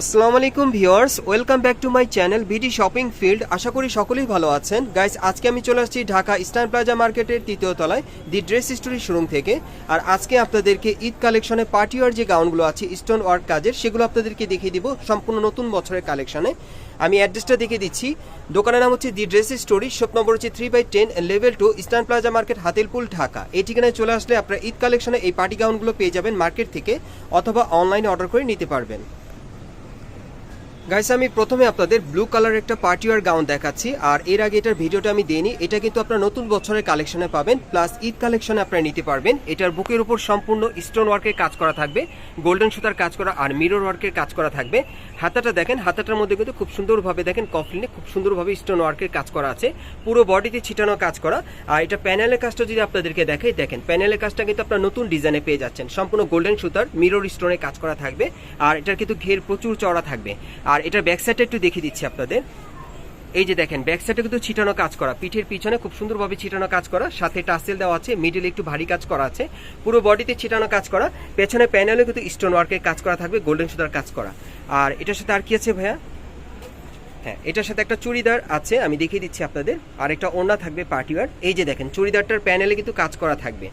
আসসালামু আলাইকুম viewers, welcome back to my channel BD shopping field. আশা করি সকলেই ভালো আছেন। গাইস, আজকে আমি চলে আসছি ঢাকা ইস্টার্ন প্লাজা মার্কেটের তৃতীয় তলায়, দি ড্রেস স্টোরি শোরুম থেকে। আর আজকে আপনাদেরকে ঈদ কালেকশনে পার্টিওয়ার যে গাউনগুলো আছে, স্টোন ওয়ার্ক কাজের, সেগুলো আপনাদেরকে দেখিয়ে দিব সম্পূর্ণ নতুন বছরের কালেকশনে। আমি অ্যাড্রেসটা দেখিয়ে দিচ্ছি। দোকানের নাম হচ্ছে the dress story, shop number হচ্ছে three by ten level two Eastern Plaza market Hatirpool Dhaka. এই ঠিকানায় চলে আসলে আপনারা ঈদ কালেকশনে এই পার্টি গাউনগুলো পেয়ে যাবেন মার্কেট থেকে, অথবা অনলাইনে অর্ডার করে নিতে পারবেন। গাইস আমি প্রথমে আপনাদের ব্লু কালার একটা পার্টিওয়ার গাউন দেখাচ্ছি, আর এর আগে এটার ভিডিওটা আমি দিইনি, এটা কিন্তু আপনারা নতুন বছরের কালেকশনে পাবেন প্লাস ঈদ কালেকশনে আপনারা নিতে পারবেন। এটার বুকের উপর সম্পূর্ণ স্টোন ওয়ার্কের কাজ করা থাকবে গোল্ডেন সুতার কাজ করা আর মিরর ওয়ার্কের কাজ করা থাকবে। হাতাটা দেখেন, হাতাটার মধ্যে কিন্তু খুব সুন্দরভাবে দেখেন কফলিনে খুব সুন্দরভাবে স্টোন ওয়ার্কের কাজ করা আছে, পুরো বডিতে ছিটানো কাজ করা। আর এটা প্যানেলের কাজটা যদি আপনাদেরকে দেখাই, দেখেন প্যানেলের কাজটা কিন্তু আপনারা নতুন ডিজাইনে পেয়ে যাচ্ছেন। সম্পূর্ণ গোল্ডেন সুতার মিরর স্টোনে কাজ করা থাকবে, আর এটার কিন্তু ঘের প্রচুর চড়া থাকবে। আর এটার ব্যাক সাইডটা একটু দেখিয়ে দিচ্ছি আপনাদের। এই যে দেখেন ব্যাক সাইডে কিন্তু ছিটানো কাজ করা। পিঠের পিছনে খুব সুন্দরভাবে ছিটানো কাজ করা। সাথে টাসেল দেওয়া আছে মিডিলে একটু ভারী কাজ করা আছে। পুরো বডিতে ছিটানো কাজ করা। পেছনে প্যানেলে কিন্তু স্টোন ওয়ার্কের কাজ করা থাকবে গোল্ডেন সুতার কাজ করা। আর এটার সাথে আর কি আছে ভাইয়া? হ্যাঁ এটার সাথে একটা চুড়িদার আছে, আমি দেখিয়ে দিচ্ছি আপনাদের। আর একটা ওড়না থাকবে পার্টিওয়ার এই যে দেখেন, চুড়িদারটার প্যানেলে কিন্তু কাজ করা থাকবে।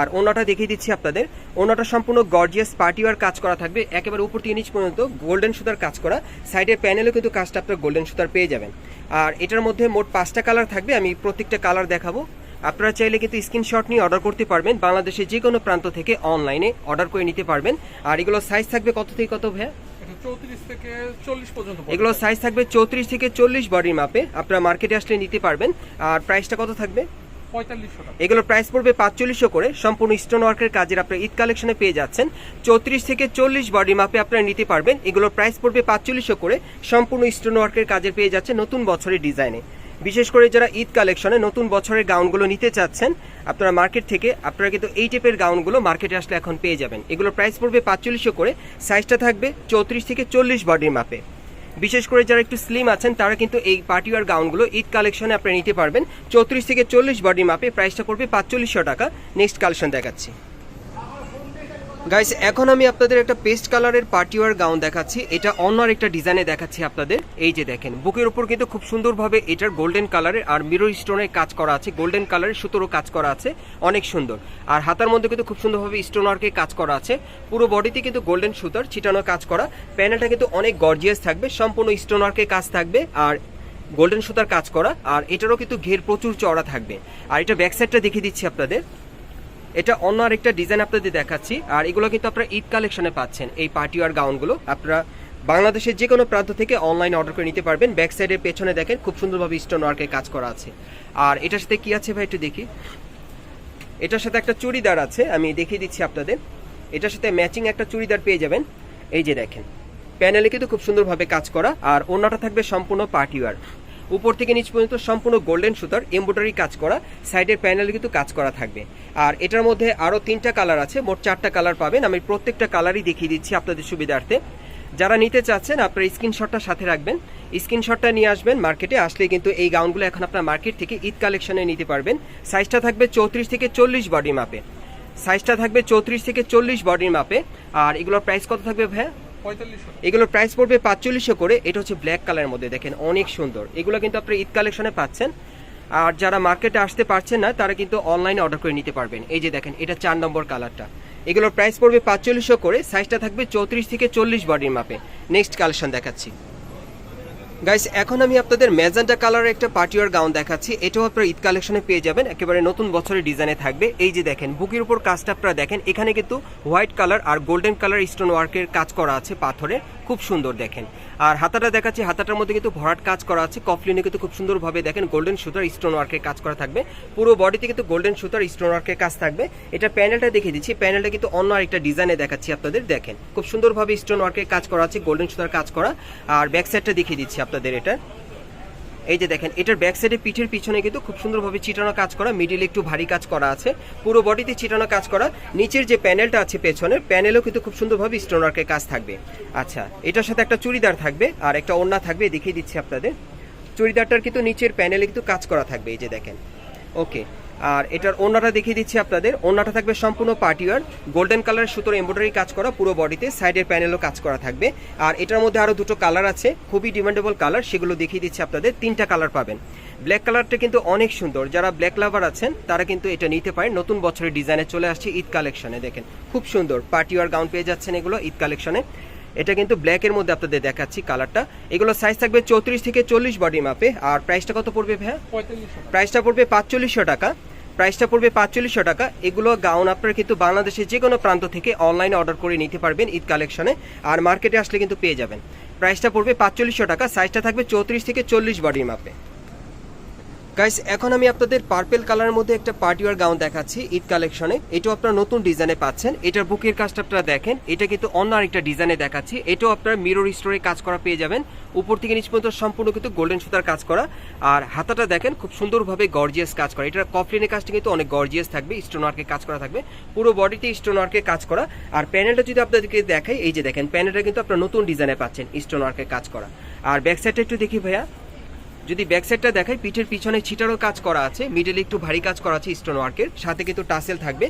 আর ওনাটা দেখিয়ে দিচ্ছি আপনাদের। ওনাটা সম্পূর্ণ গর্জিয়াস পার্টিওয়ার কাজ করা থাকবে। একেবারে উপর তিন ইঞ্চ পর্যন্ত গোল্ডেন সুতার কাজ করা। সাইডের প্যানেলেও কিন্তু কাজটা আপনার গোল্ডেন সুতার পেয়ে যাবেন। আর এটার মধ্যে মোট পাঁচটা কালার থাকবে আমি প্রত্যেকটা কালার দেখাবো। আপনারা চাইলে কিন্তু স্ক্রিনশট নিয়ে অর্ডার করতে পারবেন। বাংলাদেশের যে কোনো প্রান্ত থেকে অনলাইনে অর্ডার করে নিতে পারবেন। আর এগুলো সাইজ থাকবে কত থেকে কত ভাইয়া? এগুলো সাইজ থাকবে চৌত্রিশ থেকে চল্লিশ বডির মাপে। আপনারা মার্কেটে আসলে নিতে পারবেন। আর প্রাইসটা কত থাকবে? এগুলোর প্রাইস পড়বে পাঁচচল্লিশশো করে। সম্পূর্ণ স্টোন ওয়ার্কের কাজের আপনার ঈদ কালেকশনে পেয়ে যাচ্ছেন। চৌত্রিশ থেকে চল্লিশ বডি মাপে আপনারা নিতে পারবেন। এগুলোর প্রাইস পড়বে পাঁচচল্লিশশো করে। সম্পূর্ণ স্টোন ওয়ার্কের কাজের পেয়ে যাচ্ছে নতুন বছরের ডিজাইনে বিশেষ করে যারা ঈদ কালেকশনে নতুন বছরের গাউনগুলো নিতে চাচ্ছেন, আপনারা মার্কেট থেকে, আপনারা কিন্তু এই টাইপের গাউনগুলো মার্কেটে আসলে এখন পেয়ে যাবেন। এগুলোর প্রাইস পড়বে পাঁচচল্লিশশো করে। সাইজটা থাকবে চৌত্রিশ থেকে চল্লিশ বডির মাপে বিশেষ করে যারা একটু স্লিম আছেন, তারা কিন্তু এই পার্টিওয়ার গাউনগুলো ঈদ কালেকশনে আপনি নিতে পারবেন। চৌত্রিশ থেকে চল্লিশ বডি মাপে প্রাইসটা পড়বে পাঁচচল্লিশশো টাকা। নেক্সট কালেকশন দেখাচ্ছি। গাইস এখন আমি আপনাদের একটা পেস্ট কালারের পার্টিওয়ার গাউন দেখাচ্ছি। এটা অন্য একটা ডিজাইনে দেখাচ্ছি আপনাদের। এই যে দেখেন, বুকের উপর কিন্তু খুব সুন্দরভাবে এটার গোল্ডেন কালারের আর মিরর স্টোনের কাজ করা আছে। গোল্ডেন কালারের সুতোরও কাজ করা আছে, অনেক সুন্দর। আর হাতার মধ্যে কিন্তু খুব সুন্দরভাবে স্টোন ওয়ার্কের কাজ করা আছে। পুরো বডিতে কিন্তু গোল্ডেন সুতার ছিটানো কাজ করা। প্যানেলটা কিন্তু অনেক গর্জিয়াস থাকবে, সম্পূর্ণ স্টোন ওয়ার্কের কাজ থাকবে। আর গোল্ডেন সুতার কাজ করা। আর এটারও কিন্তু ঘের প্রচুর চড়া থাকবে। আর এটা ব্যাক সাইডটা দেখিয়ে দিচ্ছি আপনাদের। এটা অন্য আরেকটা ডিজাইন আপনাদের দেখাচ্ছি। আর এগুলো কিন্তু আপনারা ঈদ কালেকশনে পাচ্ছেন। এই পার্টি পার্টিওয়ার গাউনগুলো আপনারা বাংলাদেশের যে কোনো প্রান্ত থেকে অনলাইন অর্ডার করে নিতে পারবেন। ব্যাক সাইডের পেছনে দেখেন, খুব সুন্দরভাবে স্টোন ওয়ার্কের কাজ করা আছে। আর এটার সাথে কি আছে ভাই একটু দেখি। এটার সাথে একটা চুড়িদার আছে, আমি দেখিয়ে দিচ্ছি আপনাদের। এটার সাথে ম্যাচিং একটা চুড়িদার পেয়ে যাবেন। এই যে দেখেন প্যানেলে কিন্তু খুব সুন্দরভাবে কাজ করা। আর অন্যটা থাকবে সম্পূর্ণ পার্টিওয়ার উপর থেকে নিচ পর্যন্ত সম্পূর্ণ গোল্ডেন সুতার এমব্রয়ডারি কাজ করা সাইডের প্যানেলে কিন্তু কাজ করা থাকবে। আর এটার মধ্যে আরও তিনটা কালার আছে, মোট চারটা কালার পাবেন। আমি প্রত্যেকটা কালারই দেখিয়ে দিচ্ছি আপনাদের সুবিধার্থে। যারা নিতে চাচ্ছেন, আপনার স্ক্রিনশটটা সাথে রাখবেন। স্ক্রিনশটটা নিয়ে আসবেন মার্কেটে আসলে কিন্তু এই গাউনগুলো এখন আপনার মার্কেট থেকে ঈদ কালেকশনে নিতে পারবেন। সাইজটা থাকবে চৌত্রিশ থেকে চল্লিশ বডি মাপে সাইজটা থাকবে চৌত্রিশ থেকে চল্লিশ বডির মাপে আর এগুলোর প্রাইস কত থাকবে ভাইয়া। এগুলোর প্রাইস পড়বে পাঁচচল্লিশশো করে। এটা হচ্ছে ব্ল্যাক কালারের মধ্যে, দেখেন অনেক সুন্দর। এগুলো কিন্তু আপনি ঈদ কালেকশনে পাচ্ছেন। আর যারা মার্কেটে আসতে পারছেন না, তারা কিন্তু অনলাইনে অর্ডার করে নিতে পারবেন। এই যে দেখেন, এটা চার নম্বর কালারটা এগুলোর প্রাইস পড়বে পাঁচচল্লিশশো করে। সাইজটা থাকবে চৌত্রিশ থেকে চল্লিশ বডির মাপে। নেক্সট কালেকশন দেখাচ্ছি। গাইস এখন আমি আপনাদের ম্যাজেন্টা কালারের একটা পার্টিওয়ার গাউন দেখাচ্ছি। এটাও আপনারা ঈদ কালেকশনে পেয়ে যাবেন। একেবারে নতুন বছরের ডিজাইনে থাকবে। এই যে দেখেন, বুকের উপর কাজটা আপনারা দেখেন। এখানে কিন্তু হোয়াইট কালার আর গোল্ডেন কালার স্টোন ওয়ার্কের কাজ করা আছে পাথরে। খুব সুন্দর দেখেন। আর হাতাটা দেখাচ্ছি, হাতাটার মধ্যে কিন্তু ভরাট কাজ করা আছে। কফলিনে কিন্তু খুব সুন্দরভাবে দেখেন গোল্ডেন সুতার স্টোন ওয়ার্কের কাজ করা থাকবে। পুরো বডিতে কিন্তু গোল্ডেন সুতার স্টোন ওয়ার্কের কাজ থাকবে। এটা প্যানেলটা দেখে দিচ্ছি। প্যানেলটা কিন্তু অন্য আরেকটা ডিজাইনে দেখাচ্ছি আপনাদের, দেখেন। খুব সুন্দরভাবে স্টোন ওয়ার্কের কাজ করা আছে গোল্ডেন সুতার কাজ করা। আর ব্যাক সাইডটা দেখিয়ে দিচ্ছি আপনাদের এটা। এই যে দেখেন, এটার ব্যাক সাইডে পিঠের পিছনে কিন্তু খুব সুন্দরভাবে চিটানো কাজ করা মিডিলে একটু ভারী কাজ করা আছে। পুরো বডিতে চিটানো কাজ করা, নিচের যে প্যানেলটা আছে পেছনের প্যানেলও কিন্তু খুব সুন্দরভাবে স্টোন ওয়ার্কের কাজ থাকবে। আচ্ছা এটার সাথে একটা চুড়িদার থাকবে, আর একটা ওড়না থাকবে, দেখিয়ে দিচ্ছি আপনাদের। চুড়িদারটার কিন্তু নিচের প্যানেলে কিন্তু কাজ করা থাকবে, এই যে দেখেন। ওকে আর এটার ওড়নাটা দেখিয়ে দিচ্ছি আপনাদের। ওড়নাটা থাকবে সম্পূর্ণ পার্টিওয়ার গোল্ডেন কালারের সুতোর এমব্রয়ডারি কাজ করা পুরো বডিতে সাইডের প্যানেলও কাজ করা থাকবে। আর এটার মধ্যে আরও দুটো কালার আছে, খুবই ডিমান্ডেবল কালার সেগুলো দেখিয়ে দিচ্ছি আপনাদের। তিনটা কালার পাবেন। ব্ল্যাক কালারটা কিন্তু অনেক সুন্দর। যারা ব্ল্যাক লাভার আছেন, তারা কিন্তু এটা নিতে পারেন। নতুন বছরের ডিজাইনে চলে আসছে ঈদ কালেকশনে দেখেন। খুব সুন্দর। পার্টিওয়ার গাউন পেয়ে যাচ্ছেন এগুলো ঈদ কালেকশনে এটা কিন্তু ব্ল্যাকের মধ্যে আপনাদের দেখাচ্ছি কালারটা এগুলো সাইজ থাকবে চৌত্রিশ থেকে চল্লিশ বডি মাপে আর প্রাইসটা কত পড়বে ভাইয়া? প্রাইসটা পড়বে পাঁচচল্লিশশো টাকা। প্রাইসটা পড়বে পাঁচচল্লিশশো টাকা। এগুলো গাউন আপনারা কিন্তু বাংলাদেশের যে কোনো প্রান্ত থেকে অনলাইনে অর্ডার করে নিতে পারবেন ঈদ কালেকশনে আর মার্কেটে আসলে কিন্তু পেয়ে যাবেন। প্রাইসটা পড়বে পাঁচচল্লিশশো টাকা। সাইজটা থাকবে চৌত্রিশ থেকে চল্লিশ বডির মাপে গাইস এখন আমি আপনাদের পার্পেল কালারের মধ্যে একটা পার্টিওয়ার গাউন দেখাচ্ছি ঈদ কালেকশনে এটাও আপনারা নতুন ডিজাইনে পাচ্ছেন। এটার বুকের কাজটা আপনারা দেখেন। এটা কিন্তু অন্য আরেকটা ডিজাইনে দেখাচ্ছি। এটাও আপনারা মিরর স্টোরে কাজ করা পেয়ে যাবেন। উপর থেকে নিচ পর্যন্ত সম্পূর্ণ কিন্তু গোল্ডেন সুতার কাজ করা। আর হাতাটা দেখেন, খুব সুন্দরভাবে গর্জিয়াস কাজ করা। এটার কফলিনের কাজটা কিন্তু অনেক গর্জিয়াস থাকবে স্টোন ওয়ার্কের কাজ করা থাকবে। পুরো বডিতে স্টোন ওয়ার্কের কাজ করা। আর প্যানেলটা যদি আপনাদেরকে দেখাই, এই যে দেখেন প্যানেলটা কিন্তু আপনারা নতুন ডিজাইনে পাচ্ছেন স্টোন ওয়ার্কের কাজ করা। আর ব্যাক সাইডটা একটু দেখি ভাইয়া। যদি ব্যাক সাইডটা দেখাই, পিঠের পিছনে ছিটানো কাজ করা আছে মিডলে একটু ভারী কাজ করা আছে স্টোন ওয়ার্কের সাথে কিন্তু টাসেল থাকবে।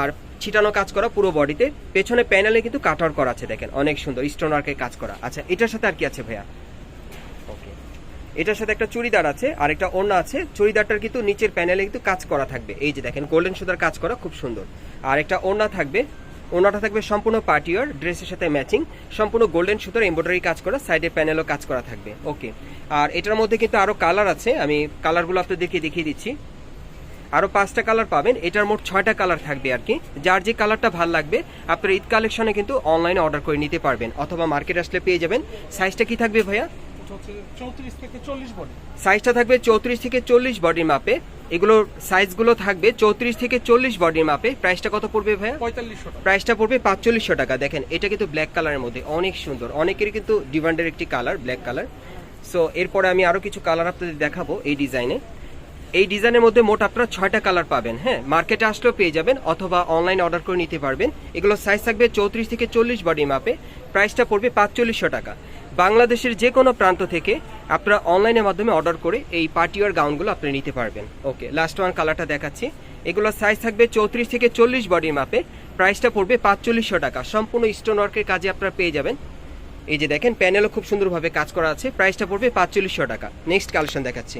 আর ছিটানো কাজ করা পুরো বডিতে পেছনে প্যানেলে কিন্তু কাটার করা আছে দেখেন, অনেক সুন্দর স্টোন ওয়ার্কের কাজ করা। আচ্ছা এটার সাথে আর কি আছে ভাইয়া? ওকে এটার সাথে একটা চুড়িদার আছে, আর একটা ওড়না আছে, চুড়িদারটার কিন্তু নিচের প্যানেলে কিন্তু কাজ করা থাকবে। এই যে দেখেন গোল্ডেন সুতার কাজ করা, খুব সুন্দর। আর একটা ওড়না থাকবে ওড়নাটা থাকবে সম্পূর্ণ পার্টিয়ার ড্রেসের সাথে ম্যাচিং সম্পূর্ণ গোল্ডেন সুতোর এমব্রয়ডারি কাজ করা সাইডে প্যানেলও কাজ করা থাকবে। ওকে। আর এটার মধ্যে কিন্তু আরও কালার আছে আমি কালারগুলো আপনাদেরকে দেখিয়ে দিচ্ছি। আরও পাঁচটা কালার পাবেন এটার মোট ছয়টা কালার থাকবে আর কি। যার যে কালারটা ভালো লাগবে আপনার ঈদ কালেকশনে কিন্তু অনলাইনে অর্ডার করে নিতে পারবেন অথবা মার্কেট আসলে পেয়ে যাবেন। সাইজটা কি থাকবে ভাইয়া? চৌত্রিশ থেকে চল্লিশ বডি। সাইজটা থাকবে চৌত্রিশ থেকে চল্লিশ বডির মাপে। এগুলোর সাইজগুলো থাকবে চৌত্রিশ থেকে চল্লিশ বডির মাপে প্রাইসটা কত পড়বে ভাইয়া? পঁয়তাল্লিশশো প্রাইসটা পড়বে পাঁচচল্লিশশো টাকা। দেখেন এটা কিন্তু ব্ল্যাক কালারের মধ্যে। অনেক সুন্দর। অনেকেরই কিন্তু ডিমান্ডের একটি কালার ব্ল্যাক কালার সো এরপরে আমি আরও কিছু কালার আপনাদের দেখাবো এই ডিজাইনে এই ডিজাইনের মধ্যে মোট আপনারা ছয়টা কালার পাবেন হ্যাঁ? মার্কেটে আসলেও পেয়ে যাবেন অথবা অনলাইন অর্ডার করে নিতে পারবেন। এগুলো সাইজ থাকবে চৌত্রিশ থেকে চল্লিশ বডি মাপে প্রাইসটা পড়বে পাঁচচল্লিশশো টাকা। বাংলাদেশের যে কোনো প্রান্ত থেকে আপনারা অনলাইনের মাধ্যমে অর্ডার করে এই পার্টিওয়ার গাউনগুলো আপনি নিতে পারবেন। ওকে লাস্ট ওয়ান কালারটা দেখাচ্ছি। এগুলোর সাইজ থাকবে চৌত্রিশ থেকে চল্লিশ বডির মাপে প্রাইসটা পড়বে পাঁচচল্লিশশো টাকা। সম্পূর্ণ স্টোন ওয়ার্কের কাজে আপনারা পেয়ে যাবেন। এই যে দেখেন প্যানেলও খুব সুন্দরভাবে কাজ করা আছে। প্রাইসটা পড়বে পাঁচচল্লিশশো টাকা। নেক্সট কালেকশন দেখাচ্ছি।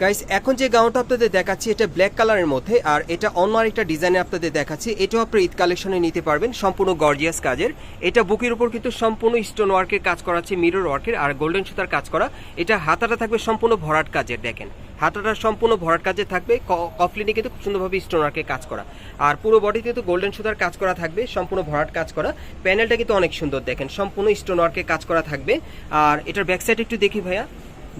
গাইস এখন যে গাউনটা আপনাদের দেখাচ্ছি, এটা ব্ল্যাক কালারের মধ্যে, আর এটা অন্য আরেকটা ডিজাইনে আপনাদের দেখাচ্ছি। এটাও আপনি ঈদ কালেকশনে নিতে পারবেন, সম্পূর্ণ গর্জিয়াস কাজের। এটা বুকের উপর কিন্তু সম্পূর্ণ স্টোন ওয়ার্কের কাজ করা আছে মিরর ওয়ার্কের আর গোল্ডেন সুতার কাজ করা। এটা হাতাটা থাকবে সম্পূর্ণ ভরাট কাজের, দেখেন। হাতাটা সম্পূর্ণ ভরাট কাজে থাকবে কফলিনে কিন্তু খুব সুন্দরভাবে স্টোন ওয়ার্কের কাজ করা। আর পুরো বডিতে তো গোল্ডেন সুতার কাজ করা থাকবে, সম্পূর্ণ ভরাট কাজ করা। প্যানেলটা কিন্তু অনেক সুন্দর, দেখেন। সম্পূর্ণ স্টোন ওয়ার্কের কাজ করা থাকবে। আর এটার ব্যাক সাইড একটু দেখি ভাইয়া।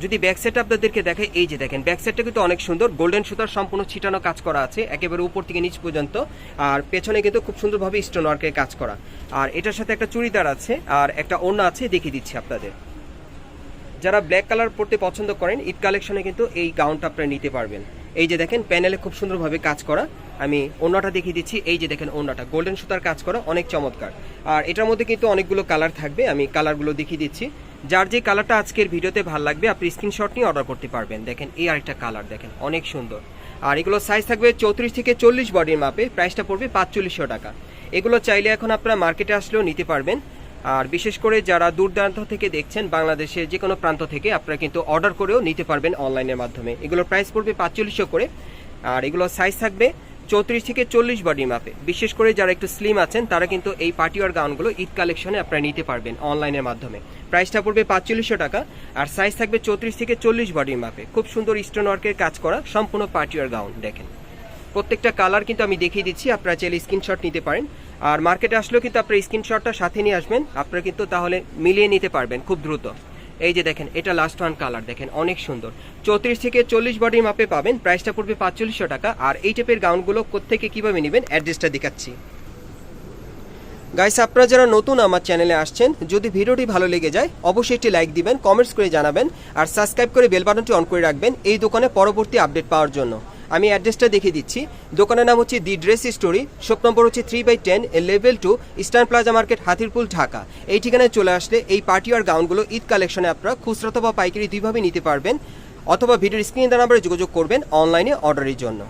যদি ব্যাক সাইড আপনাদেরকে দেখাই, এই যে দেখেন ব্যাক কিন্তু অনেক সুন্দর গোল্ডেন সুতার সম্পূর্ণ ছিটানো কাজ করা আছে, একেবারে উপর থেকে নিচ পর্যন্ত, আর পেছনে কিন্তু খুব সুন্দরভাবে স্টোন ওয়ার্কের কাজ করা। আর এটার সাথে একটা চুড়িদার আছে, আর একটা ওড়না আছে, দেখিয়ে দিচ্ছি আপনাদের। যারা ব্ল্যাক কালার পরতে পছন্দ করেন, ঈদ কালেকশনে কিন্তু এই গাউনটা আপনারা নিতে পারবেন। এই যে দেখেন প্যানেলে খুব সুন্দরভাবে কাজ করা। আমি ওড়নাটা দেখিয়ে দিচ্ছি, এই যে দেখেন ওড়নাটা গোল্ডেন সুতার কাজ করা, অনেক চমৎকার। আর এটার মধ্যে কিন্তু অনেকগুলো কালার থাকবে, আমি কালারগুলো দেখিয়ে দিচ্ছি। যার যে কালারটা আজকের ভিডিওতে ভালো লাগবে, আপনি স্ক্রিনশট নিয়ে অর্ডার করতে পারবেন। দেখেন, এই আরেকটা কালার, দেখেন, অনেক সুন্দর। আর এগুলো সাইজ থাকবে চৌত্রিশ থেকে চল্লিশ বডির মাপে প্রাইসটা পড়বে পাঁচচল্লিশশো টাকা। এগুলো চাইলে এখন আপনারা মার্কেটে আসলেও নিতে পারবেন। আর বিশেষ করে যারা দূর দূরান্ত থেকে দেখছেন, বাংলাদেশের যে কোনো প্রান্ত থেকে, আপনারা কিন্তু অর্ডার করেও নিতে পারবেন অনলাইনের মাধ্যমে। এগুলোর প্রাইস পড়বে পাঁচচল্লিশশো করে। আর এগুলো সাইজ থাকবে চৌত্রিশ থেকে চল্লিশ বডি মাপে বিশেষ করে যারা একটু স্লিম আছেন, তারা কিন্তু এই পার্টিওয়ার গাউনগুলো ঈদ কালেকশনে আপনারা নিতে পারবেন অনলাইনের মাধ্যমে। প্রাইসটা পড়বে পাঁচচল্লিশশো টাকা আর সাইজ থাকবে চৌত্রিশ থেকে চল্লিশ বডির মাপে খুব সুন্দর স্টোন ওয়ার্কের কাজ করা সম্পূর্ণ পার্টিওয়ার গাউন দেখেন। প্রত্যেকটা কালার কিন্তু আমি দেখিয়ে দিচ্ছি, আপনারা চাইলে স্ক্রিনশট নিতে পারেন। আর মার্কেটে আসলেও কিন্তু আপনার স্ক্রিনশটটা সাথে নিয়ে আসবেন, আপনারা কিন্তু তাহলে মিলিয়ে নিতে পারবেন খুব দ্রুত। এই যে দেখেন, এটা লাস্ট ওয়ান কালার দেখেন, অনেক সুন্দর। চৌত্রিশ থেকে চল্লিশ বডির মাপে পাবেন প্রাইসটা পড়বে পাঁচচল্লিশশো টাকা। আর এই টাইপের গাউনগুলো কোথেকে কীভাবে নেবেন অ্যাড্রেসটা দেখাচ্ছি। গাইস আপনারা যারা নতুন আমার চ্যানেলে আসছেন, যদি ভিডিওটি ভালো লেগে যায়, অবশ্যই একটি লাইক দিবেন কমেন্টস করে জানাবেন, আর সাবস্ক্রাইব করে বেল বাটনটি অন করে রাখবেন, এই দোকানে পরবর্তী আপডেট পাওয়ার জন্য। আমি অ্যাড্রেসটা দেখিয়ে দিচ্ছি। দোকানের নাম হচ্ছে the dress story, shop number হচ্ছে three by ten level two Eastern Plaza market Hatirpool, Dhaka. এই ঠিকানায় চলে আসলে এই পার্টি আর গাউনগুলো ঈদ কালেকশনে আপনারা খুচরা বা পাইকারি দুইভাবে নিতে পারবেন, অথবা ভিডিওর স্ক্রিন নাম্বারে যোগাযোগ করবেন অনলাইনে অর্ডারের জন্য।